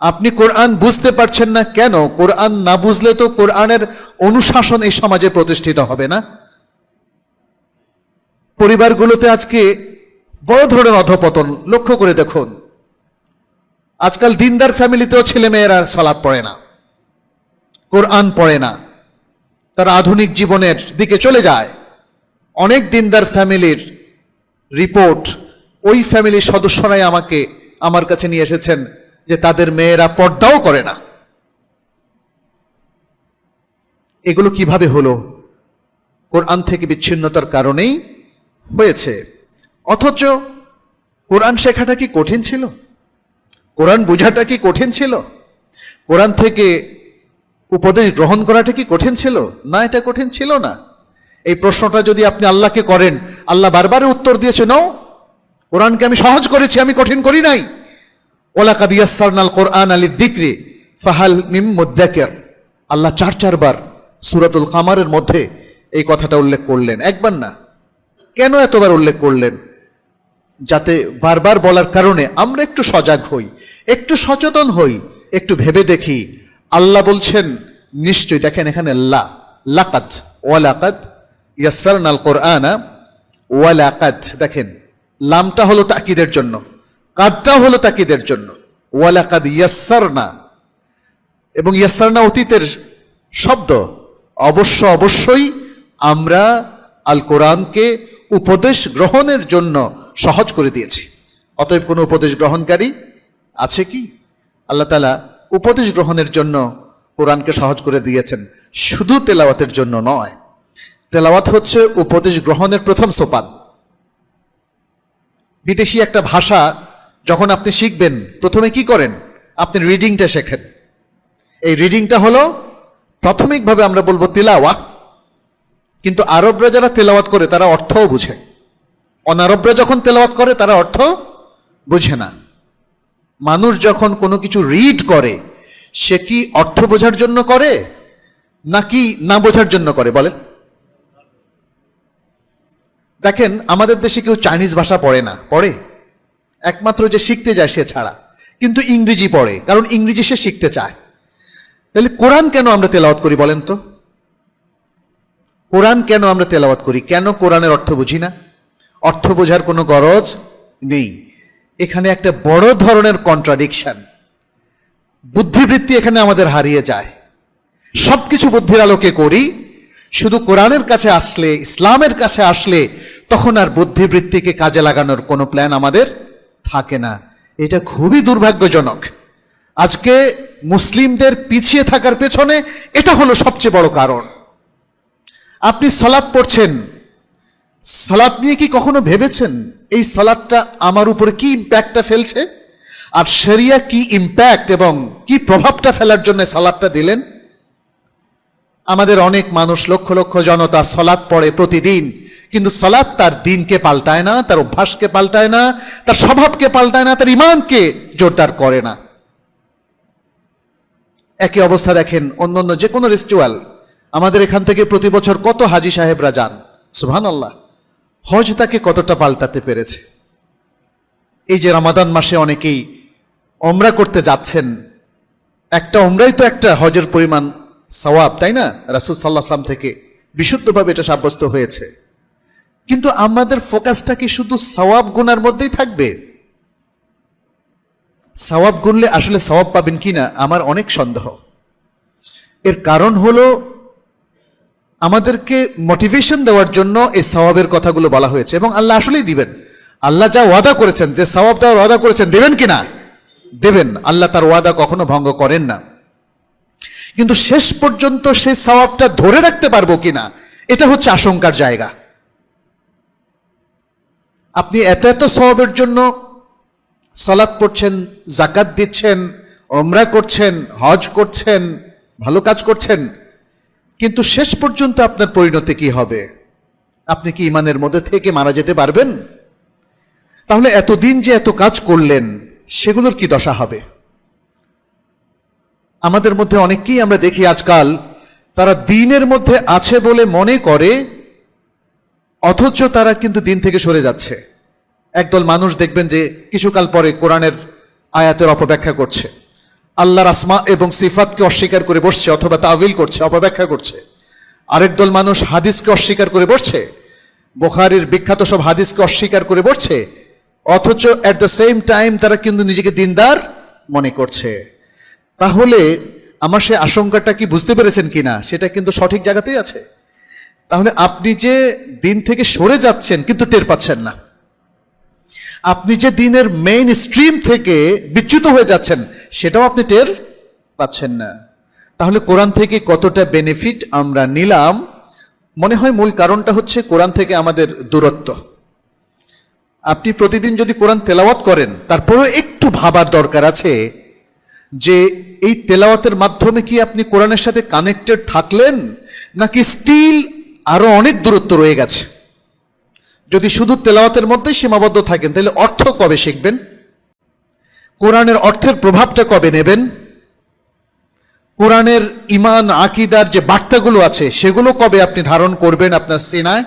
আপনি কোরআন বুঝতে পারছেন না কেন? কোরআন না বুঝলে তো কোরআনের অনুশাসন এই সমাজে প্রতিষ্ঠিত হবে না। পরিবারগুলোতে আজকে বড় ধরনের অধপতন, লক্ষ্য করে দেখুন। আজকাল দিনদার ফ্যামিলিতেও ছেলে মেয়েরা সালাদ পড়ে না। কোরআন পড়ে না। তারা আধুনিক জীবনের দিকে চলে যায়। অনেক দিনদার ফ্যামিলির রিপোর্ট ওই ফ্যামিলির সদস্যরাই আমাকে, আমার কাছে নিয়ে এসেছেন। যে তাদের মেয়েরা পর্দাও করে না। এগুলো কীভাবে হলো? কোরআন থেকে বিচ্ছিন্নতার কারণেই হয়েছে। অথচ কোরআন শেখাটা কি কঠিন ছিল? কোরআন বোঝাটা কি কঠিন ছিল? কোরআন থেকে উপদেশ গ্রহণ করাটা কি কঠিন ছিল? না, এটা কঠিন ছিল না। এই প্রশ্নটা যদি আপনি আল্লাহকে করেন, আল্লাহ বারবার উত্তর দিয়েছে নও কোরআনকে আমি সহজ করেছি, আমি কঠিন করি নাই। ওলা কাদিয়াসারনাল কোরআন আলী দিক্রি ফাহাল মিম মুদ্দাকের। আল্লাহ চার চারবার সুরাতুল কামারের মধ্যে এই কথাটা উল্লেখ করলেন। একবার না, কেন এতবার উল্লেখ করলেন? যাতে বারবার বলার কারণে আমরা একটু সজাগ হই, একটু সচেতন হই, একটু ভেবে দেখি। আল্লাহ বলছেন, নিশ্চয়ই দেখেন এখানে লা লাকাত ওয়ালাকাত ইয়াসারন আল কোরআনা ওয়ালাকাত দেখেন, লামটা হলো তাকিদের জন্য। কাদটা হলো তাকিদের জন্য। ওয়ালাকাদ ইয়াসারনা এবং ইয়াসারনা অতীতের শব্দ। অবশ্য অবশ্যই আমরা আল কোরআনকে উপদেশ গ্রহণের জন্য সহজ করে দিয়েছি। অতএব কোনো উপদেশ গ্রহণকারী আছে কি? আল্লাহ তালা উপদেশ গ্রহণের জন্য কোরআনকে সহজ করে দিয়েছেন। শুধু তেলাওয়াতের জন্য নয়। তেলাওয়াত হচ্ছে উপদেশ গ্রহণের প্রথম সোপান। বিদেশি একটা ভাষা যখন আপনি শিখবেন, প্রথমে কি করেন? আপনি রিডিংটা শেখেন। এই রিডিংটা হলো, প্রাথমিকভাবে আমরা বলব তিলাওয়া কিন্তু আরবরা যারা তেলাওয়াত করে, তারা অর্থও বুঝে। অনারবরা যখন তেলাওয়াত করে, তারা অর্থ বুঝে না। মানুষ যখন কোনো কিছু রিড করে, সে কি অর্থ বোঝার জন্য করে, নাকি না বোঝার জন্য করে? বলেন। দেখেন, আমাদের দেশে কেউ চাইনিজ ভাষা পড়ে না। পড়ে? একমাত্র যে শিখতে যায় সে ছাড়া। কিন্তু ইংরেজি পড়ে, কারণ ইংরেজি সে শিখতে চায়। তাহলে কোরআন কেন আমরা তেলাওয়াত করি বলেন তো? কোরআন কেন আমরা তেলাওয়াত করি? কেন কোরআনের অর্থ বুঝি না? অর্থ বোঝার কোনো গরজ নেই। এখানে একটা বড় ধরনের কন্ট্রাডিকশন বুদ্ধিবৃত্তি এখানে আমাদের হারিয়ে যায়। সবকিছু বুদ্ধির আলোকে করি, শুধু কোরআনের কাছে আসলে, ইসলামের কাছে আসলে, তখন আর বুদ্ধিবৃত্তিকে কাজে লাগানোর কোনো প্ল্যান আমাদের থাকে না। এটা খুবই দুর্ভাগ্যজনক। আজকে মুসলিমদের পিছিয়ে থাকার পেছনে এটা হলো সবচেয়ে বড় কারণ। আপনি সলাৎ পড়ছেন। সালাদ নিয়ে কি কখনো ভেবেছেন? এই সালাদটা আমার উপরে কি ইম্প্যাক্টটা ফেলছে? আর সেরিয়া কি ইম্প্যাক্ট এবং কি প্রভাবটা ফেলার জন্য সালাদটা দিলেন? আমাদের অনেক মানুষ লক্ষ লক্ষ জনতা সলাৎ পড়ে প্রতিদিন। কিন্তু সলাৎ তার দিনকে পাল্টায় না, তার অভ্যাসকে পাল্টায় না, তার স্বভাবকে পাল্টায় না, তার ইমানকে জোরদার করে না। একই অবস্থা দেখেন অন্যান্য যে কোনো রিচুয়াল আমাদের এখান থেকে প্রতি বছর কত হাজি সাহেবরা যান? সুহান আল্লাহ হজ তাকে কতটা পাল্টাতে পেরেছে? এই যে রামাদান মাসে অনেকেই ওমরা করতে যাচ্ছেন। একটা ওমরাই তো একটা হজের পরিমাণ সওয়াব, তাই না? রাসুল সাল্লাহ সাল্লাম থেকে বিশুদ্ধভাবে এটা সাব্যস্ত হয়েছে। কিন্তু আমাদের ফোকাসটা কি শুধু সওয়াব গুনার মধ্যেই থাকবে? সওয়াব গুনলে আসলে সওয়াব পাবেন কিনা আমার অনেক সন্দেহ। এর কারণ হলো আমাদেরকে মোটিভেশন দেওয়ার জন্য এই সওয়াবের কথাগুলো বলা হয়েছে এবং আল্লাহ আসলেই দিবেন। আল্লাহ যা ওয়াদা করেছেন, যে সওয়াব দেওয়ার ওয়াদা করেছেন, দেবেন কিনা? দেবেন। আল্লাহ তার ওয়াদা কখনো ভঙ্গ করেন না। কিন্তু শেষ পর্যন্ত সেই সওয়াবটা ধরে রাখতে পারব কিনা, এটা হচ্ছে আশঙ্কার জায়গা। আপনি এত এত সওয়াবের জন্য সালাদ পড়ছেন জাকাত দিচ্ছেন ওমরা করছেন, হজ করছেন, ভালো কাজ করছেন, কিন্তু শেষ পর্যন্ত আপনার পরিণতি কি হবে? আপনি কি ইমানের মধ্যে থেকে মারা যেতে পারবেন? তাহলে এতদিন যে এত কাজ করলেন, সেগুলোর কি দশা হবে? আমাদের মধ্যে অনেককেই আমরা দেখি আজকাল, তারা দিনের মধ্যে আছে বলে মনে করে অথচ তারা কিন্তু দিন থেকে সরে যাচ্ছে। একদল মানুষ দেখবেন যে কিছুকাল পরে কোরআনের আয়াতের অপব্যাখ্যা করছে। আল্লাহর আসমা এবং সিফাতকে অস্বীকার করে বসছে অথবা তাবিল করছে, অপব্যাখ্যা করছে। আরেক দল মানুষ হাদিসকে অস্বীকার করে বসছে, বোখারির বিখ্যাত সব হাদিসকে অস্বীকার করে বসছে, অথচ অ্যাট দ্য সেম টাইম তারা কিন্তু নিজেকে দিনদার মনে করছে। তাহলে আমার সে আশঙ্কাটা কি বুঝতে পেরেছেন কিনা, সেটা কিন্তু সঠিক জায়গাতেই আছে। তাহলে আপনি যে দিন থেকে সরে যাচ্ছেন কিন্তু টের পাচ্ছেন না। আপনি যে দিনের মেইন স্ট্রিম থেকে বিচ্যুত হয়ে যাচ্ছেন, সেটাও আপনি টের পাচ্ছেন না। তাহলে কোরআন থেকে কতটা বেনিফিট আমরা নিলাম? মনে হয় মূল কারণটা হচ্ছে কোরআন থেকে আমাদের দূরত্ব। আপনি প্রতিদিন যদি কোরআন তেলাওয়াত করেন, তারপরেও একটু ভাবার দরকার আছে যে এই তেলাওয়াতের মাধ্যমে কি আপনি কোরআনের সাথে কানেক্টেড থাকলেন, নাকি স্টিল আরও অনেক দূরত্ব রয়ে গেছে। যদি শুধু তেলাওয়াতের মধ্যেই সীমাবদ্ধ থাকেন, তাহলে অর্থ কবে শিখবেন? কোরআনের অর্থের প্রভাবটা কবে নেবেন? কোরআনের ইমান আকিদার যে বার্তাগুলো আছে, সেগুলো কবে আপনি ধারণ করবেন আপনার সেনায়?